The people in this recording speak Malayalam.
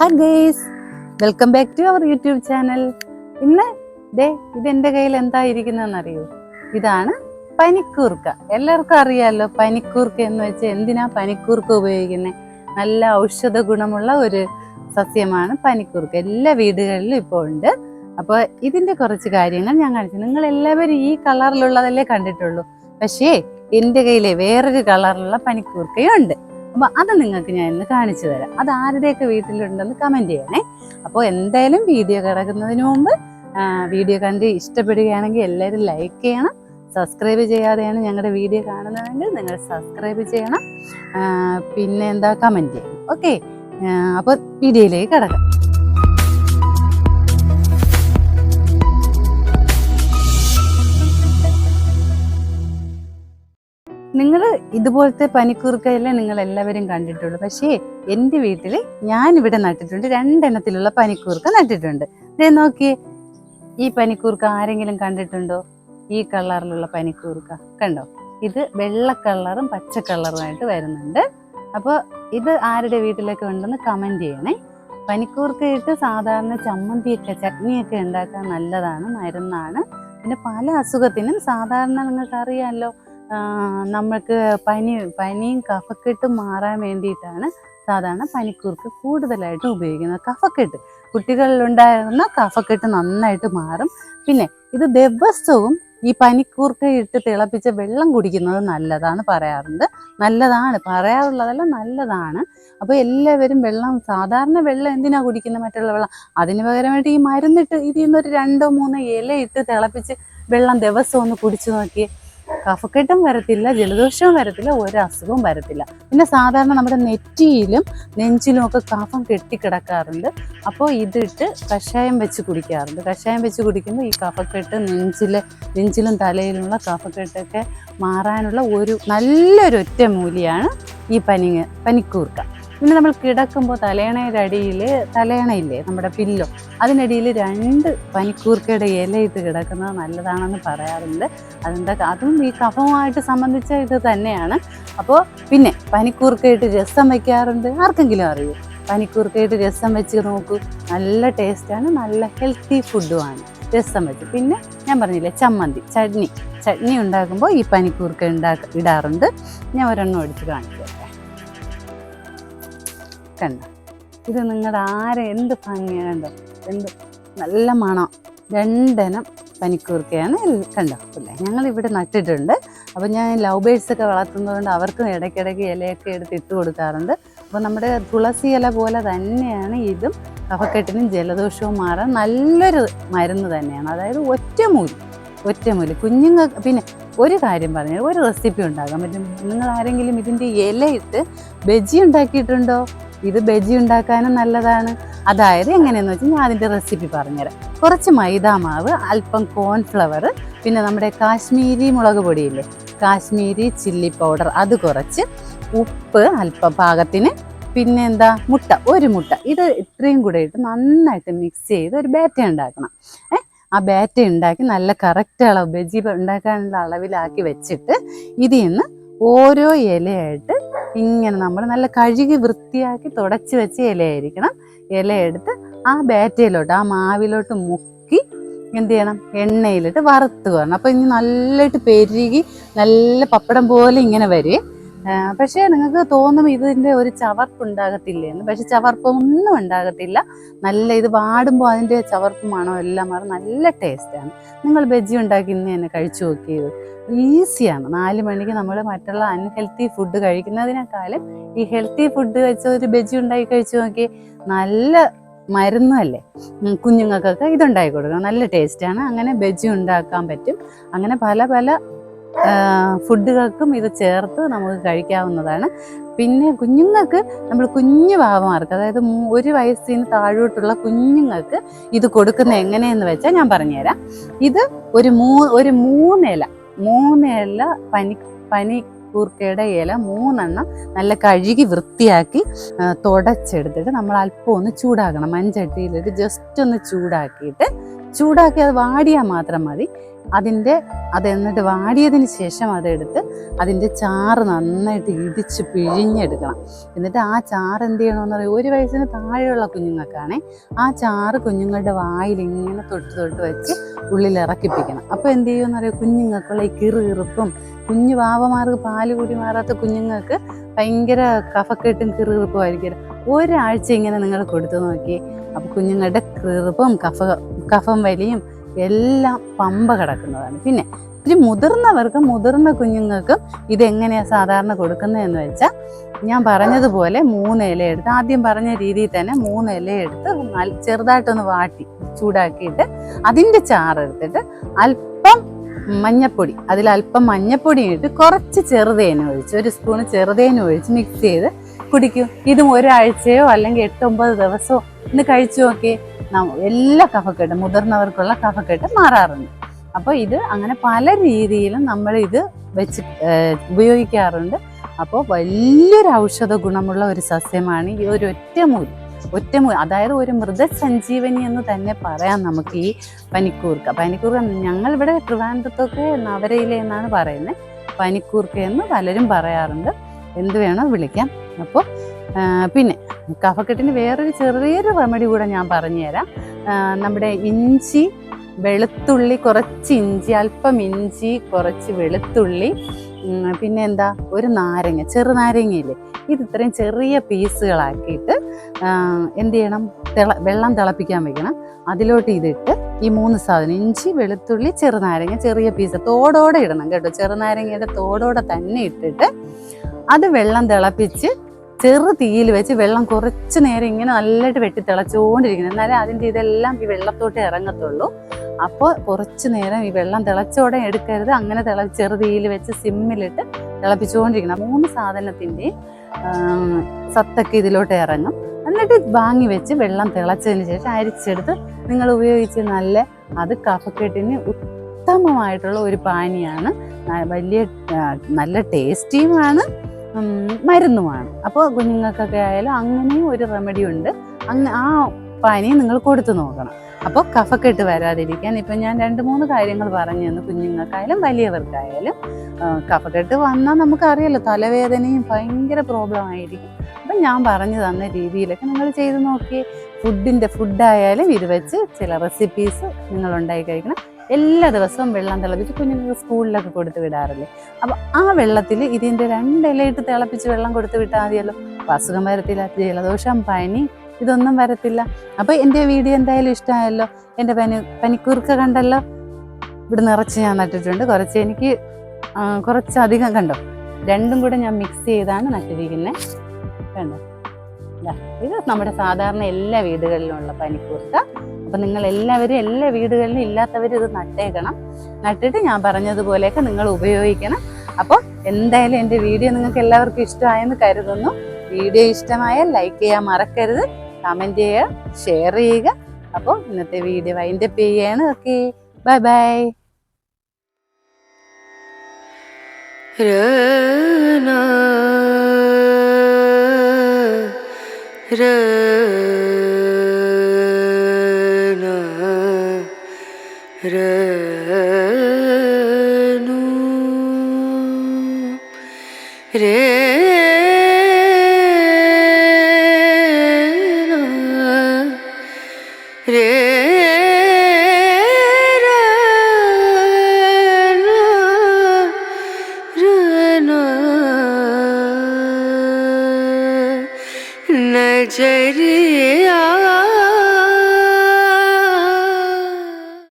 Hi guys welcome back to our YouTube channel ഇന്ന് ദേ എന്റെ കയ്യിൽ എന്താ ഇരിക്കുന്നതെന്ന് അറിയോ ഇതാണ് പനിക്കൂർക്ക. എല്ലാവർക്കും അറിയാമല്ലോ പനിക്കൂർക്ക എന്ന് വെച്ചാൽ എന്തിനാ പനിക്കൂർക്ക ഉപയോഗിക്കുന്നത് നല്ല ഔഷധ ഗുണമുള്ള ഒരു സസ്യമാണ് പനിക്കൂർക്ക. എല്ലാ വീടുകളിലും ഇപ്പോൾ ഉണ്ട്. അപ്പോൾ ഇതിന്റെ കുറച്ച് കാര്യങ്ങൾ ഞാൻ കാണിച്ചു. നിങ്ങൾ എല്ലാവരും ഈ കളറിലുള്ളതല്ലേ കണ്ടിട്ടുള്ളൂ. പക്ഷേ എന്റെ കയ്യിലെ വേറൊരു കളറിലുള്ള പനിക്കൂർക്കയും അപ്പൊ അത് നിങ്ങൾക്ക് ഞാൻ ഇന്ന് കാണിച്ചു തരാം. അത് ആരുടെയൊക്കെ വീട്ടിലുണ്ടെന്ന് കമന്റ് ചെയ്യണേ. അപ്പോൾ എന്തായാലും വീഡിയോ കിടക്കുന്നതിന് മുമ്പ് വീഡിയോ കണ്ട് ഇഷ്ടപ്പെടുകയാണെങ്കിൽ എല്ലാവരും ലൈക്ക് ചെയ്യണം. സബ്സ്ക്രൈബ് ചെയ്യാതെയാണ് ഞങ്ങളുടെ വീഡിയോ കാണുന്നതെങ്കിൽ നിങ്ങൾ സബ്സ്ക്രൈബ് ചെയ്യണം. പിന്നെ എന്താ കമന്റ് ചെയ്യണം. ഓക്കെ അപ്പോൾ വീഡിയോയിലേക്ക് കിടക്കാം. നിങ്ങൾ ഇതുപോലത്തെ പനിക്കൂർക്കയിലെ നിങ്ങൾ എല്ലാവരും കണ്ടിട്ടുള്ളൂ. പക്ഷേ എന്റെ വീട്ടിൽ ഞാൻ ഇവിടെ നട്ടിട്ടുണ്ട്. രണ്ടെണ്ണത്തിലുള്ള പനിക്കൂർക്ക നട്ടിട്ടുണ്ട്. ദേ നോക്കിയേ. ഈ പനിക്കൂർക്ക ആരെങ്കിലും കണ്ടിട്ടുണ്ടോ? ഈ കളറിലുള്ള പനിക്കൂർക്ക. കണ്ടോ? ഇത് വെള്ള കളറും പച്ച കളറുമായിട്ട് വരുന്നുണ്ട്. അപ്പോൾ ഇത് ആരുടെ വീട്ടിലൊക്കെ ഉണ്ടെന്ന് കമന്റ് ചെയ്യണേ. പനിക്കൂർക്കയിട്ട് സാധാരണ ചമ്മന്തിയൊക്കെ ചട്നിയൊക്കെ ഉണ്ടാക്കാൻ നല്ലതാണ് മരുന്നാണ്. പിന്നെ പല അസുഖത്തിനും സാധാരണ നിങ്ങൾക്ക് അറിയാമല്ലോ. ആ, നമ്മൾക്ക് പനി പനിയും കഫക്കെട്ട് മാറാൻ വേണ്ടിയിട്ടാണ് സാധാരണ പനിക്കൂർക്ക് കൂടുതലായിട്ട് ഉപയോഗിക്കുന്നത് കഫക്കെട്ട്. കുട്ടികളിലുണ്ടായിരുന്ന കഫക്കെട്ട് നന്നായിട്ട് മാറും. പിന്നെ ഇത് ദിവസവും ഈ പനിക്കൂർക്ക ഇട്ട് തിളപ്പിച്ച വെള്ളം കുടിക്കുന്നത് നല്ലതാണ് പറയാറുണ്ട്. നല്ലതാണ്. പറയാറുള്ളതല്ല നല്ലതാണ്. അപ്പോൾ എല്ലാവരും വെള്ളം സാധാരണ വെള്ളം എന്തിനാണ് കുടിക്കുന്നത് മറ്റുള്ള വെള്ളം? അതിന് പകരമായിട്ട് ഈ മരുന്നിട്ട് ഇതിൽ നിന്ന് ഒരു രണ്ടോ മൂന്നോ ഇല ഇട്ട് തിളപ്പിച്ച് വെള്ളം ദിവസം ഒന്ന് കുടിച്ചു നോക്കി കഫക്കെട്ടും വരത്തില്ല ജലദോഷവും വരത്തില്ല ഒരു അസുഖവും വരത്തില്ല. പിന്നെ സാധാരണ നമ്മുടെ നെറ്റിയിലും നെഞ്ചിലും ഒക്കെ കഫം കെട്ടിക്കിടക്കാറുണ്ട്. അപ്പോൾ ഇതിട്ട് കഷായം വെച്ച് കുടിക്കാറുണ്ട്. കഷായം വെച്ച് കുടിക്കുമ്പോൾ ഈ കഫക്കെട്ട് നെഞ്ചിലെ നെഞ്ചിലും തലയിലുമുള്ള കഫക്കെട്ടൊക്കെ മാറാനുള്ള ഒരു നല്ലൊരു ഒറ്റമൂലിയാണ് ഈ പനി പനിക്കൂർക്ക. പിന്നെ നമ്മൾ കിടക്കുമ്പോൾ തലയണയുടെ അടിയിൽ തലയണയില്ലേ നമ്മുടെ പില്ലോ അതിനടിയിൽ രണ്ട് പനിക്കൂർക്കയുടെ ഇല ഇത് കിടക്കുന്നത് നല്ലതാണെന്ന് പറയാറുണ്ട്. അതെന്താ അതും ഈ കഫവുമായിട്ട് സംബന്ധിച്ച ഇത് തന്നെയാണ്. അപ്പോൾ പിന്നെ പനിക്കൂർക്കയിട്ട് രസം വയ്ക്കാറുണ്ട് ആർക്കെങ്കിലും അറിയൂ? പനിക്കൂർക്കയിട്ട് രസം വെച്ച് നോക്കൂ. നല്ല ടേസ്റ്റാണ് നല്ല ഹെൽത്തി ഫുഡുമാണ്. രസം വെച്ച്. പിന്നെ ഞാൻ പറഞ്ഞില്ലേ ചമ്മന്തി ചട്നി. ചട്നി ഉണ്ടാക്കുമ്പോൾ ഈ പനിക്കൂർക്ക ഉണ്ടാക്ക ഇടാറുണ്ട്. ഞാൻ ഒരെണ്ണം കാണിച്ചു തരാം കണ്ടോ ഇത് നിങ്ങളുടെ ആരെ എന്ത് ഭംഗിയാണ് എന്ത് നല്ല മണം. രണ്ടെണ്ണം പനിക്കൂർക്കയാണ് കണ്ടോ? ഞങ്ങൾ ഇവിടെ നട്ടിട്ടുണ്ട്. അപ്പോൾ ഞാൻ ലവ് ബേഡ്സ് ഒക്കെ വളർത്തുന്നതുകൊണ്ട് അവർക്കും ഇടയ്ക്കിടയ്ക്ക് ഇലയൊക്കെ എടുത്ത് ഇട്ട് കൊടുക്കാറുണ്ട്. അപ്പോൾ നമ്മുടെ തുളസി ഇല പോലെ തന്നെയാണ് ഇതും. കഫക്കെട്ടിനും ജലദോഷവും മാറാൻ നല്ലൊരു മരുന്ന് തന്നെയാണ്. അതായത് ഒറ്റമൂലി ഒറ്റമൂലി. കുഞ്ഞുങ്ങൾ പിന്നെ ഒരു കാര്യം പറഞ്ഞാൽ ഒരു റെസിപ്പി ഉണ്ടാക്കാൻ പറ്റും. നിങ്ങൾ ആരെങ്കിലും ഇതിന്റെ ഇലയിട്ട് ബജി ഉണ്ടാക്കിയിട്ടുണ്ടോ? ഇത് ബജി ഉണ്ടാക്കാനും നല്ലതാണ്. അതായത് എങ്ങനെയെന്ന് വെച്ചാൽ ഞാൻ അതിന്റെ റെസിപ്പി പറഞ്ഞുതരാം. കുറച്ച് മൈദാമാവ് അല്പം കോൺഫ്ലവർ പിന്നെ നമ്മുടെ കാശ്മീരി മുളക് പൊടിയില്ലേ? കാശ്മീരി ചില്ലി പൗഡർ അത് കുറച്ച് ഉപ്പ് അല്പം പാകത്തിന്. പിന്നെ എന്താ? മുട്ട ഒരു മുട്ട. ഇത് ഇത്രയും കൂടെ ഇട്ട് നന്നായിട്ട് മിക്സ് ചെയ്ത് ഒരു ബാറ്റ ഉണ്ടാക്കണം. ഏ? ആ ബാറ്റ ഉണ്ടാക്കി നല്ല കറക്റ്റ് അളവ് ബജി ഉണ്ടാക്കാനുള്ള അളവിലാക്കി വെച്ചിട്ട് ഇതിൽ നിന്ന് ഓരോ ഇലയായിട്ട് ഇങ്ങനെ നമ്മൾ നല്ല കഴുകി വൃത്തിയാക്കി തുടച്ച് വെച്ച് ഇലയായിരിക്കണം. ഇലയെടുത്ത് ആ ബാറ്റയിലോട്ട് ആ മാവിലോട്ട് മുക്കി എന്ത് ചെയ്യണം? എണ്ണയിലിട്ട് വറുത്ത് വരണം. അപ്പോൾ ഇനി നല്ലതായിട്ട് പെരുകി നല്ല പപ്പടം പോലെ ഇങ്ങനെ വരുവേ ആ, പക്ഷേ നിങ്ങൾക്ക് തോന്നും ഇതിന്റെ ഒരു ചവർപ്പ് ഉണ്ടാകത്തില്ലേന്ന് പക്ഷെ ചവർപ്പൊന്നും ഉണ്ടാകത്തില്ല. നല്ല ഇത് വാടുമ്പോൾ അതിന്റെ ചവർപ്പ് മണം എല്ലാം മാറി. നല്ല ടേസ്റ്റാണ് നിങ്ങൾ ബജ്ജി ഉണ്ടാക്കി ഇന്ന് തന്നെ കഴിച്ചു നോക്കിയത് ഈസിയാണ് നാല് മണിക്ക് നമ്മൾ മറ്റുള്ള അൺഹെൽത്തി ഫുഡ് കഴിക്കുന്നതിനേക്കാളും ഈ ഹെൽത്തി ഫുഡ് വെച്ച ഒരു ബജ്ജി ഉണ്ടാക്കി കഴിച്ചു നോക്കി നല്ല മരുന്നല്ലേ കുഞ്ഞുങ്ങൾക്കൊക്കെ ഇതുണ്ടാക്കി കൊടുക്കണം. നല്ല ടേസ്റ്റാണ് അങ്ങനെ ബജ്ജി ഉണ്ടാക്കാൻ പറ്റും. അങ്ങനെ പല പല ഫുഡുകൾക്കും ഇത് ചേർത്ത് നമുക്ക് കഴിക്കാവുന്നതാണ്. പിന്നെ കുഞ്ഞുങ്ങൾക്ക് നമ്മൾ കുഞ്ഞു പാവമാർക്ക് അതായത് ഒരു വയസ്സിന് താഴോട്ടുള്ള കുഞ്ഞുങ്ങൾക്ക് ഇത് കൊടുക്കുന്ന എങ്ങനെയെന്ന് വെച്ചാൽ ഞാൻ പറഞ്ഞുതരാം. ഇത് ഒരു മൂ ഒരു മൂന്നില മൂന്നില പനി പനി കൂർക്കയുടെ ഇല മൂന്നെണ്ണം നല്ല കഴുകി വൃത്തിയാക്കി തുടച്ചെടുത്തിട്ട് നമ്മൾ അല്പം ഒന്ന് ചൂടാക്കണം. മൺചട്ടിയിലിട്ട് ജസ്റ്റ് ഒന്ന് ചൂടാക്കിയിട്ട് ചൂടാക്കി അത് വാടിയാൽ മാത്രം മതി. അതിന്റെ അത് എന്നിട്ട് വാടിയതിന് ശേഷം അതെടുത്ത് അതിന്റെ ചാറ് നന്നായിട്ട് ഇടിച്ച് പിഴിഞ്ഞെടുക്കണം. എന്നിട്ട് ആ ചാറ് എന്ത് ചെയ്യണമെന്ന് പറയുക ഒരു വയസ്സിന് താഴെയുള്ള കുഞ്ഞുങ്ങൾക്കാണേ ആ ചാറ് കുഞ്ഞുങ്ങളുടെ വായിൽ ഇങ്ങനെ തൊട്ട് തൊട്ട് വെച്ച് ഉള്ളിൽ ഇറക്കിപ്പിക്കണം. അപ്പോൾ എന്ത് ചെയ്യുമെന്ന് പറയുക കുഞ്ഞുങ്ങൾക്കുള്ള ഈ കിറുകിറുപ്പും കുഞ്ഞു വാവമാർക്ക് പാൽ കൂടി മാറാത്ത കുഞ്ഞുങ്ങൾക്ക് ഭയങ്കര കഫക്കെട്ടും കിറുകിറുപ്പും ആയിരിക്കും. ഒരാഴ്ച ഇങ്ങനെ നിങ്ങൾ കൊടുത്തു നോക്കി. അപ്പോൾ കുഞ്ഞുങ്ങളുടെ കൃപും കഫ കഫം വലിയും എല്ലാം പമ്പ കിടക്കുന്നതാണ്. പിന്നെ ഇത്തിരി മുതിർന്നവർക്ക് മുതിർന്ന കുഞ്ഞുങ്ങൾക്കും ഇതെങ്ങനെയാണ് സാധാരണ കൊടുക്കുന്നതെന്ന് വെച്ചാൽ ഞാൻ പറഞ്ഞതുപോലെ മൂന്ന് ഇല എടുത്ത് ആദ്യം പറഞ്ഞ രീതിയിൽ തന്നെ മൂന്ന് ഇല എടുത്ത് ചെറുതായിട്ടൊന്ന് വാട്ടി ചൂടാക്കിയിട്ട് അതിന്റെ ചാറെടുത്തിട്ട് അല്പം മഞ്ഞപ്പൊടി അതിൽ അല്പം മഞ്ഞപ്പൊടി ഇട്ട് കുറച്ച് ചെറുതേനും ഒഴിച്ച് ഒരു സ്പൂൺ ചെറുതേനും ഒഴിച്ച് മിക്സ് ചെയ്ത് കുടിക്കും. ഇതും ഒരാഴ്ചയോ അല്ലെങ്കിൽ എട്ടൊമ്പത് ദിവസമോ ഇന്ന് കഴിച്ചു നോക്കി എല്ലാ കഫക്കെട്ടും മുതിർന്നവർക്കുള്ള കഫക്കെട്ട് മാറാറുണ്ട്. അപ്പോൾ ഇത് അങ്ങനെ പല രീതിയിലും നമ്മൾ ഇത് വെച്ച് ഉപയോഗിക്കാറുണ്ട്. അപ്പോൾ വലിയൊരു ഔഷധ ഗുണമുള്ള ഒരു സസ്യമാണ് ഈ ഒരു ഒറ്റമൂലി. ഒറ്റമൂലി അതായത് ഒരു മൃതസഞ്ജീവനി എന്ന് തന്നെ പറയാം നമുക്ക് ഈ പനിക്കൂർക്ക. പനിക്കൂർക്ക ഞങ്ങൾ ഇവിടെ ട്രിവാൻഡ്രത്തൊക്കെ നവരയിലെ എന്നാണ് പറയുന്നത്. പനിക്കൂർക്ക എന്ന് പലരും പറയാറുണ്ട്. എന്ത് വേണോ വിളിക്കാം. അപ്പോൾ പിന്നെ കഫക്കെട്ടിന് വേറൊരു ചെറിയൊരു റെമഡി കൂടെ ഞാൻ പറഞ്ഞുതരാം. തരാം നമ്മുടെ ഇഞ്ചി വെളുത്തുള്ളി കുറച്ച് ഇഞ്ചി അല്പം ഇഞ്ചി കുറച്ച് വെളുത്തുള്ളി പിന്നെ എന്താ? ഒരു നാരങ്ങ ചെറുനാരങ്ങയില്ലേ ഇത് ഇത്രയും ചെറിയ പീസുകളാക്കിയിട്ട് എന്ത് ചെയ്യണം? തിള വെള്ളം തിളപ്പിക്കാൻ വെക്കണം. അതിലോട്ട് ഇതിട്ട് ഈ മൂന്ന് സാധനം ഇഞ്ചി വെളുത്തുള്ളി ചെറുനാരങ്ങ ചെറിയ പീസ് തോടോടെ ഇടണം കേട്ടോ. ചെറുനാരങ്ങയുടെ തോടോടെ തന്നെ ഇട്ടിട്ട് അത് വെള്ളം തിളപ്പിച്ച് ചെറു തീയിൽ വെച്ച് വെള്ളം കുറച്ച് നേരം ഇങ്ങനെ നല്ലതായിട്ട് വെട്ടി തിളച്ചുകൊണ്ടിരിക്കണം എന്നാലേ അതിന്റെ ഇതെല്ലാം ഈ വെള്ളത്തോട്ട് ഇറങ്ങത്തുള്ളൂ. അപ്പോൾ കുറച്ച് നേരം ഈ വെള്ളം തിളച്ചോടെ എടുക്കരുത്. അങ്ങനെ തിള ചെറു തീയിൽ വെച്ച് സിമ്മിലിട്ട് തിളപ്പിച്ചുകൊണ്ടിരിക്കണം മൂന്ന് സാധനത്തിന്റെയും സത്തൊക്കെ ഇതിലോട്ട് ഇറങ്ങും. എന്നിട്ട് വാങ്ങി വെച്ച് വെള്ളം തിളച്ചതിന് ശേഷം അരിച്ചെടുത്ത് നിങ്ങൾ ഉപയോഗിച്ച് നല്ല അത് കഫക്കെട്ടിന് ഉത്തമമായിട്ടുള്ള ഒരു പാനിയാണ്. വലിയ നല്ല ടേസ്റ്റിയുമാണ്. മരുന്നുമാണ് അപ്പോൾ കുഞ്ഞുങ്ങൾക്കൊക്കെ ആയാലും അങ്ങനെയും ഒരു റെമഡി ഉണ്ട്. അങ്ങ് ആ പനി നിങ്ങൾ കൊടുത്തു നോക്കണം. അപ്പോൾ കഫക്കെട്ട് വരാതിരിക്കാൻ ഇപ്പം ഞാൻ രണ്ട് മൂന്ന് കാര്യങ്ങൾ പറഞ്ഞു തന്നു. കുഞ്ഞുങ്ങൾക്കായാലും വലിയവർക്കായാലും കഫക്കെട്ട് വന്നാൽ നമുക്കറിയാലോ തലവേദനയും ഭയങ്കര പ്രോബ്ലം ആയിരിക്കും. അപ്പം ഞാൻ പറഞ്ഞു തന്ന രീതിയിലൊക്കെ നിങ്ങൾ ചെയ്ത് നോക്കി ഫുഡിന്റെ ഫുഡായാലും ഇത് വെച്ച് ചില റെസിപ്പീസ് നിങ്ങൾ ഉണ്ടാക്കി കഴിക്കണം. എല്ലാ ദിവസവും വെള്ളം തിളപ്പിച്ച് കുഞ്ഞുങ്ങൾക്ക് സ്കൂളിലൊക്കെ കൊടുത്ത് വിടാറില്ലേ? അപ്പോൾ ആ വെള്ളത്തിൽ ഇതിന്റെ രണ്ട് ഇലയിട്ട് തിളപ്പിച്ച് വെള്ളം കൊടുത്ത് വിട്ടാൽ മതിയല്ലോ. അപ്പോൾ അസുഖം വരത്തില്ല ജലദോഷം പനി ഇതൊന്നും വരത്തില്ല. അപ്പോൾ എന്റെ വീഡിയോ എന്തായാലും ഇഷ്ടമായല്ലോ? എന്റെ പനി പനിക്കൂർക്ക കണ്ടല്ലോ? ഇവിടെ നിറച്ച് ഞാൻ നട്ടിട്ടുണ്ട്. കുറച്ച് എനിക്ക് കുറച്ചധികം കണ്ടോ? രണ്ടും കൂടെ ഞാൻ മിക്സ് ചെയ്താണ് നട്ടിരിക്കുന്നത് കണ്ടോ? ഇത് നമ്മുടെ സാധാരണ എല്ലാ വീടുകളിലും ഉള്ള പനിക്കൂർക്ക. അപ്പം നിങ്ങൾ എല്ലാവരും എല്ലാ വീടുകളിലും ഇല്ലാത്തവരും ഇത് നട്ടേക്കണം. നട്ടിട്ട് ഞാൻ പറഞ്ഞതുപോലെയൊക്കെ നിങ്ങൾ ഉപയോഗിക്കണം. അപ്പോൾ എന്തായാലും എന്റെ വീഡിയോ നിങ്ങൾക്ക് എല്ലാവർക്കും ഇഷ്ടമായെന്ന് കരുതുന്നു. വീഡിയോ ഇഷ്ടമായാൽ ലൈക്ക് ചെയ്യാൻ മറക്കരുത്. കമന്റ് ചെയ്യുക ഷെയർ ചെയ്യുക. അപ്പോൾ ഇന്നത്തെ വീഡിയോ വൈൻഡപ്പ് ചെയ്യാണ്. Okay bye bye Rana, Rana. রে রে